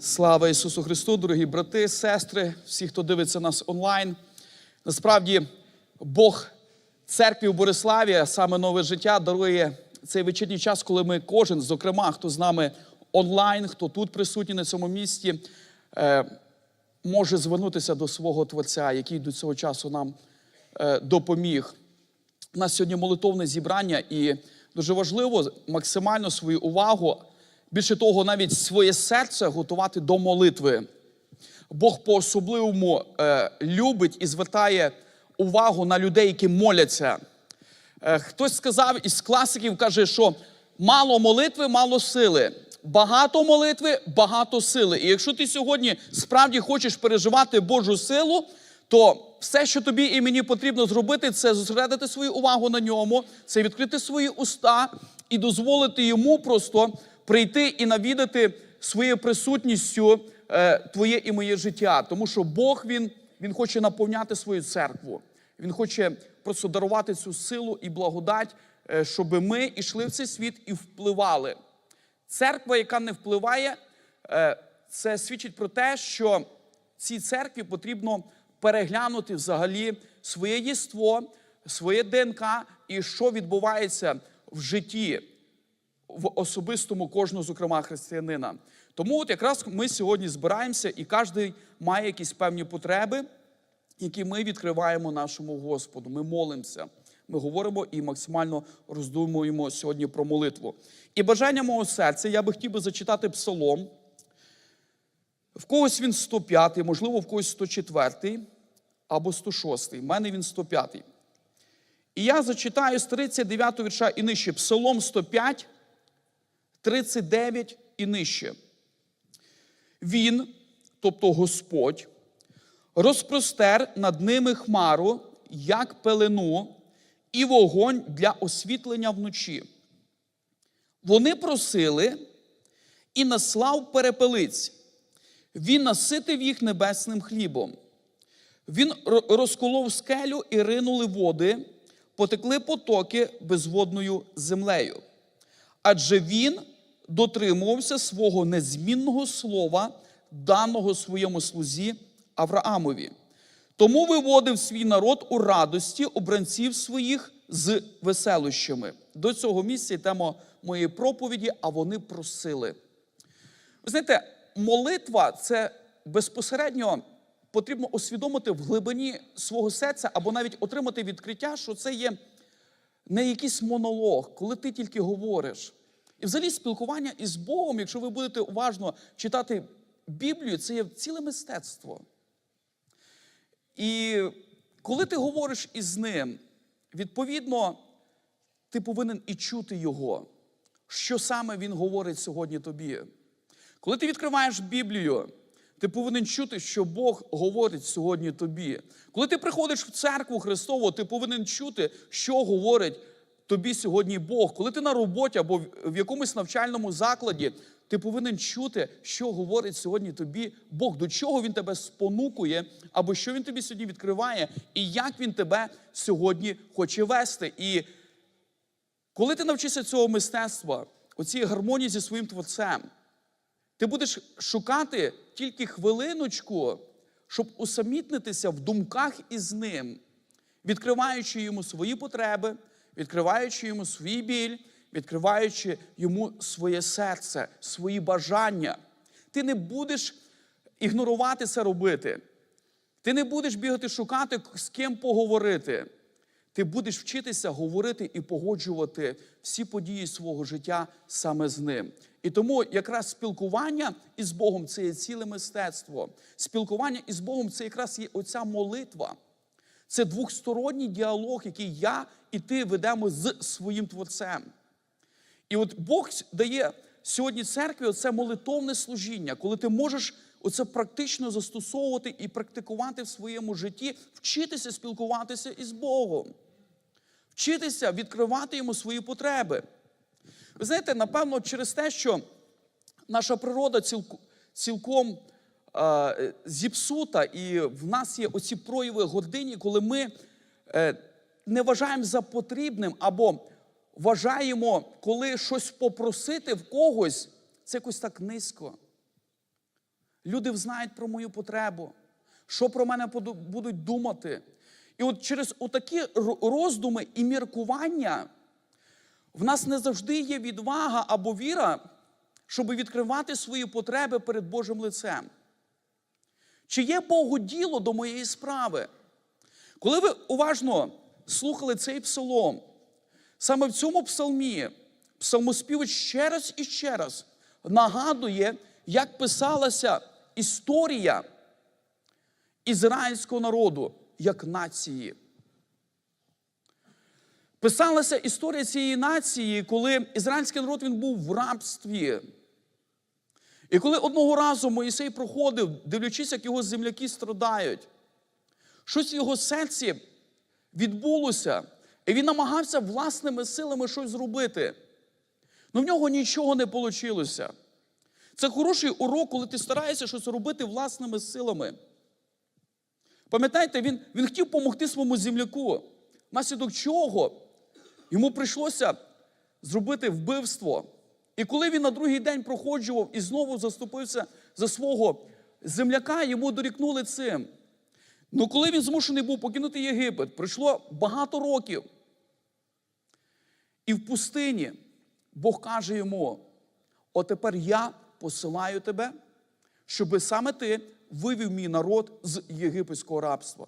Слава Ісусу Христу, дорогі брати, сестри, всі, хто дивиться нас онлайн. Насправді, Бог церкві в Бориславі, саме нове життя, дарує цей вечірній час, коли ми кожен, зокрема, хто з нами онлайн, хто тут присутній на цьому місці, е, може звернутися до свого Творця, який до цього часу нам е, допоміг. У нас сьогодні молитовне зібрання, і дуже важливо максимально свою увагу, більше того, навіть своє серце готувати до молитви. Бог по-особливому е, любить і звертає увагу на людей, які моляться. Е, хтось сказав із класиків, каже, що мало молитви, мало сили. Багато молитви, багато сили. І якщо ти сьогодні справді хочеш переживати Божу силу, то все, що тобі і мені потрібно зробити, це зосередити свою увагу на ньому, це відкрити свої уста і дозволити йому просто прийти і навідати своєю присутністю е, твоє і моє життя. Тому що Бог він, він хоче наповняти свою церкву. Він хоче просто дарувати цю силу і благодать, е, щоб ми йшли в цей світ і впливали. Церква, яка не впливає, е, це свідчить про те, що цій церкві потрібно переглянути взагалі своє єство, своє ДНК і що відбувається в житті в особистому кожного, зокрема, християнина. Тому от якраз ми сьогодні збираємося, і кожен має якісь певні потреби, які ми відкриваємо нашому Господу. Ми молимося, ми говоримо і максимально роздумуємо сьогодні про молитву. І бажання мого серця, я би хотів би зачитати псалом. В когось він 105, можливо, в когось 104 або 106. У мене він 105. І я зачитаю з 39 вірша і нижче. Псалом 105, 39 і нижче. Він, тобто Господь, розпростер над ними хмару, як пелену, і вогонь для освітлення вночі. Вони просили і наслав перепелиць. Він наситив їх небесним хлібом. Він розколов скелю і ринули води, потекли потоки безводною землею. Адже він дотримувався свого незмінного слова, даного своєму слузі Авраамові. Тому виводив свій народ у радості обранців своїх з веселощами. До цього місця й тема моєї проповіді, а вони просили. Ви знаєте, молитва це безпосередньо потрібно усвідомити в глибині свого серця або навіть отримати відкриття, що це є не якийсь монолог, коли ти тільки говориш. І взагалі спілкування із Богом, якщо ви будете уважно читати Біблію, це є ціле мистецтво. І коли ти говориш із ним, відповідно, ти повинен і чути його, що саме він говорить сьогодні тобі. Коли ти відкриваєш Біблію, ти повинен чути, що Бог говорить сьогодні тобі. Коли ти приходиш в церкву Христову, ти повинен чути, що говорить тобі сьогодні Бог. Коли ти на роботі або в якомусь навчальному закладі, ти повинен чути, що говорить сьогодні тобі Бог, до чого він тебе спонукує, або що він тобі сьогодні відкриває, і як він тебе сьогодні хоче вести. І коли ти навчишся цього мистецтва, оцієї гармонії зі своїм творцем, ти будеш шукати тільки хвилиночку, щоб усамітнитися в думках із ним, відкриваючи йому свої потреби, відкриваючи йому свій біль, відкриваючи йому своє серце, свої бажання. Ти не будеш ігнорувати це робити. Ти не будеш бігати шукати, з ким поговорити. Ти будеш вчитися говорити і погоджувати всі події свого життя саме з ним. І тому якраз спілкування із Богом це є ціле мистецтво. Спілкування із Богом це якраз є оця молитва. Це двохсторонній діалог, який я і ти ведемо з своїм творцем. І от Бог дає сьогодні церкві оце молитовне служіння, коли ти можеш оце практично застосовувати і практикувати в своєму житті, вчитися спілкуватися із Богом, вчитися відкривати йому свої потреби. Ви знаєте, напевно, через те, що наша природа цілком е, зіпсута, і в нас є оці прояви гордині, коли ми е, не вважаємо за потрібним або вважаємо, коли щось попросити в когось, це якось так низько. люди знають про мою потребу, що про мене будуть думати. І от через отакі роздуми і міркування в нас не завжди є відвага або віра, щоб відкривати свої потреби перед Божим лицем. Чи є Богу діло до моєї справи? Коли ви уважно слухали цей псалом, саме в цьому псалмі псалмоспівець ще раз і ще раз нагадує, як писалася історія ізраїльського народу як нації. Писалася історія цієї нації, коли ізраїльський народ він був в рабстві. І коли одного разу Моїсей проходив, дивлячись, як його земляки страдають, щось в його серці відбулося, і він намагався власними силами щось зробити. але в нього нічого не вийшло. Це хороший урок, коли ти стараєшся щось робити власними силами. Пам'ятаєте, він, він хотів допомогти своєму земляку, внаслідок чого йому прийшлося зробити вбивство. І коли він на другий день проходжував і знову заступився за свого земляка, йому дорікнули цим. Ну, коли він змушений був покинути Єгипет, пройшло багато років. І в пустині Бог каже йому: от тепер я посилаю тебе, щоби саме ти вивів мій народ з єгипетського рабства.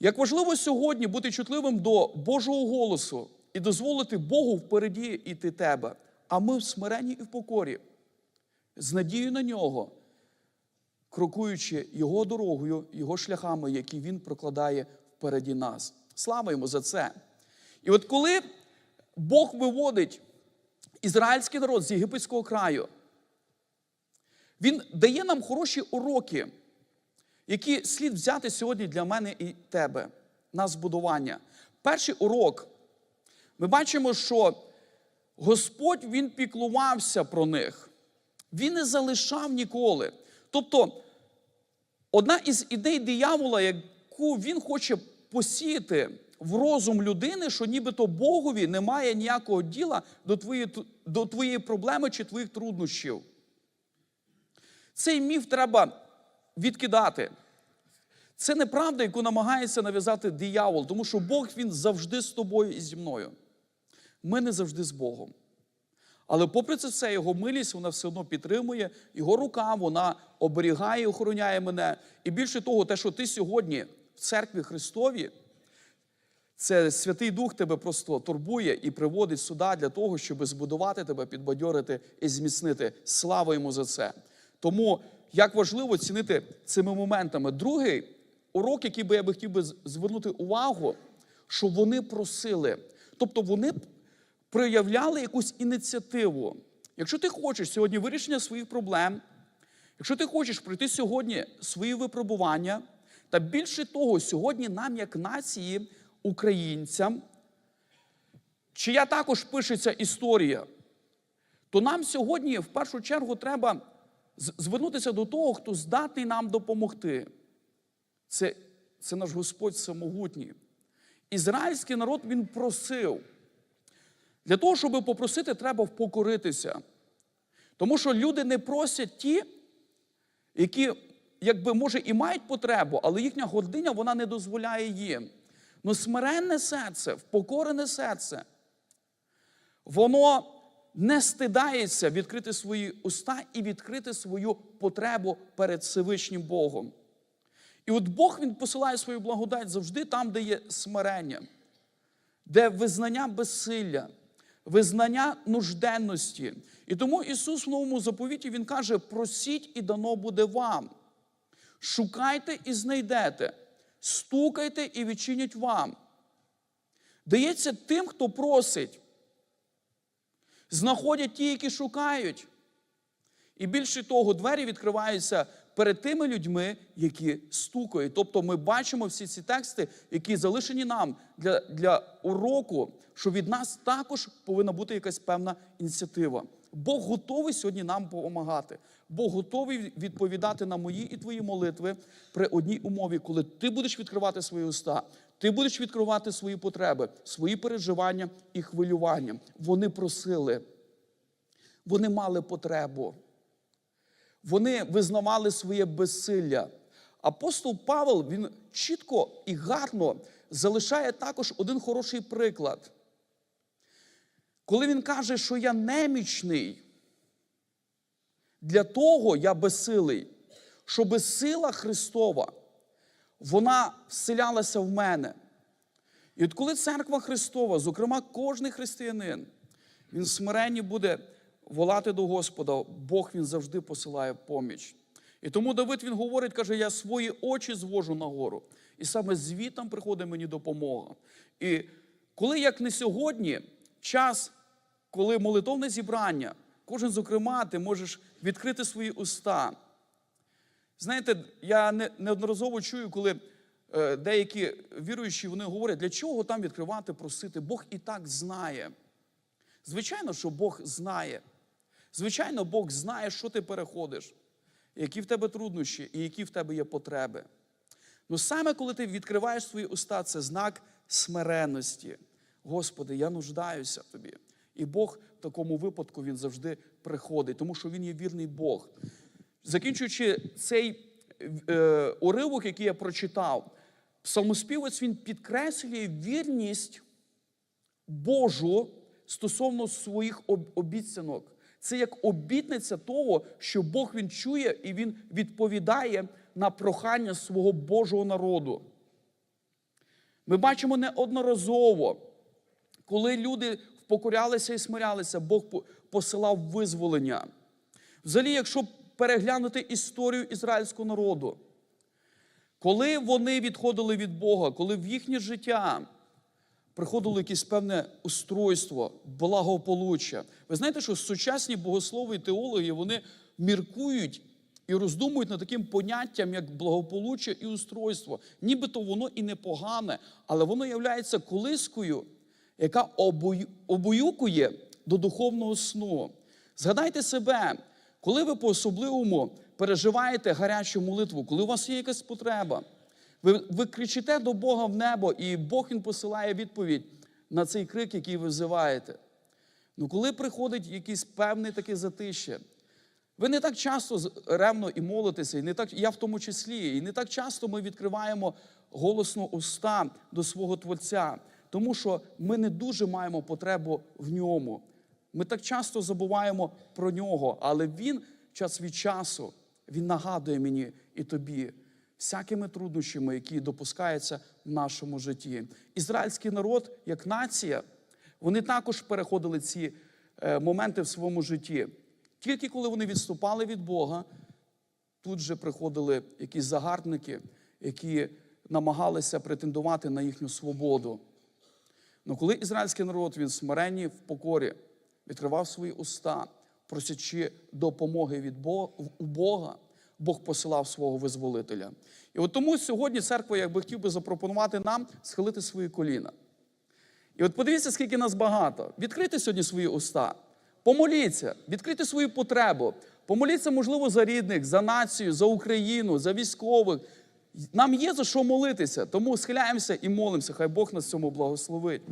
Як важливо сьогодні бути чутливим до Божого голосу і дозволити Богу впереді йти тебе, а ми в смиренні і в покорі, з надією на нього, крокуючи Його дорогою, Його шляхами, які Він прокладає впереді нас. Слава йому за це. І от коли Бог виводить ізраїльський народ з єгипетського краю, він дає нам хороші уроки, які слід взяти сьогодні для мене і тебе на збудування. Перший урок. Ми бачимо, що Господь Він піклувався про них. Він не залишав ніколи. Тобто, одна із ідей диявола, яку він хоче посіяти в розум людини, що нібито Богові немає ніякого діла до твоєї, до твоєї проблеми чи твоїх труднощів. Цей міф треба відкидати. Це неправда, яку намагається нав'язати диявол, тому що Бог він завжди з тобою і зі мною. Ми не завжди з Богом. Але попри це все, його милість вона все одно підтримує, його рука вона оберігає і охороняє мене. І більше того, те, що ти сьогодні в церкві Христові, це Святий Дух тебе просто турбує і приводить сюди для того, щоб збудувати тебе, підбадьорити і зміцнити. Слава йому за це. Тому як важливо цінити цими моментами. Другий урок, який би я би хотів би звернути увагу, що вони просили. Тобто вони проявляли якусь ініціативу. Якщо ти хочеш сьогодні вирішення своїх проблем, якщо ти хочеш пройти сьогодні свої випробування, та більше того, сьогодні нам, як нації, українцям, чия також пишеться історія, то нам сьогодні в першу чергу треба звернутися до того, хто здатний нам допомогти. Це, це наш Господь самогутній. Ізраїльський народ він просив. Для того, щоб попросити, треба впокоритися. Тому що люди не просять ті, які, якби, може, і мають потребу, але їхня гординя вона не дозволяє їм. Ну, смиренне серце, впокорене серце, воно не стидається відкрити свої уста і відкрити свою потребу перед Всевишнім Богом. І от Бог Він посилає свою благодать завжди там, де є смирення, де визнання безсилля, визнання нужденності. І тому Ісус в новому заповіті Він каже: просіть і дано буде вам. Шукайте і знайдете, стукайте і відчинять вам. Дається тим, хто просить. Знаходять ті, які шукають. І більше того, двері відкриваються перед тими людьми, які стукають. Тобто ми бачимо всі ці тексти, які залишені нам для, для уроку, що від нас також повинна бути якась певна ініціатива. Бог готовий сьогодні нам допомагати. Бог готовий відповідати на мої і твої молитви при одній умові, коли ти будеш відкривати свої уста, ти будеш відкривати свої потреби, свої переживання і хвилювання. Вони просили, вони мали потребу. Вони визнавали своє безсилля. Апостол Павел він чітко і гарно залишає також один хороший приклад. Коли він каже, що я немічний, для того я безсилий, щоб сила Христова, вона вселялася в мене. І от коли церква Христова, зокрема, кожний християнин, він смиренні буде волати до Господа, Бог він завжди посилає поміч. І тому Давид він говорить, каже: я свої очі звожу нагору. І саме звітом приходить мені допомога. І коли, як не сьогодні, час, коли молитовне зібрання, кожен, зокрема, ти можеш відкрити свої уста. Знаєте, я не- неодноразово чую, коли е, деякі віруючі вони говорять, для чого там відкривати, просити. Бог і так знає. Звичайно, що Бог знає. Звичайно, Бог знає, що ти переходиш, які в тебе труднощі і які в тебе є потреби. Ну саме коли ти відкриваєш свої уста, це знак смиренності. Господи, я нуждаюся тобі. І Бог в такому випадку він завжди приходить, тому що він є вірний Бог. Закінчуючи цей е, уривок, який я прочитав, псалмоспівець він підкреслює вірність Божу стосовно своїх об- обіцянок. Це як обітниця того, що Бог він чує і він відповідає на прохання свого Божого народу. Ми бачимо неодноразово, коли люди впокорялися і смирялися, Бог посилав визволення. Взагалі, якщо переглянути історію ізраїльського народу, коли вони відходили від Бога, коли в їхнє життя приходило якесь певне устройство, благополуччя. Ви знаєте, що сучасні богослови і теологи вони міркують і роздумують над таким поняттям, як благополуччя і устройство. Нібито воно і непогане, але воно є колискою, яка обоюкує до духовного сну. Згадайте себе, коли ви по-особливому переживаєте гарячу молитву, коли у вас є якась потреба. Ви, ви кричите до Бога в небо, і Бог Він посилає відповідь на цей крик, який ви взиваєте. Ну, коли приходить якийсь певний таке затище, ви не так часто ревно і молитеся, і не так, я в тому числі, і не так часто ми відкриваємо голосно уста до свого Творця, тому що ми не дуже маємо потребу в ньому. Ми так часто забуваємо про нього, але він час від часу він нагадує мені і тобі всякими труднощами, які допускаються в нашому житті. Ізраїльський народ, як нація, вони також переходили ці е, моменти в своєму житті. Тільки коли вони відступали від Бога, тут же приходили якісь загарбники, які намагалися претендувати на їхню свободу. Ну коли ізраїльський народ він смиренні в покорі відкривав свої уста, просячи допомоги від Бога, у Бога, Бог посилав свого визволителя. І от тому сьогодні церква, я би хотів би запропонувати нам схилити свої коліна. І от подивіться, скільки нас багато. Відкрийте сьогодні свої уста, помоліться, відкрийте свою потребу. Помоліться, можливо, за рідних, за націю, за Україну, за військових. Нам є за що молитися, тому схиляємося і молимося. Хай Бог нас цьому благословить.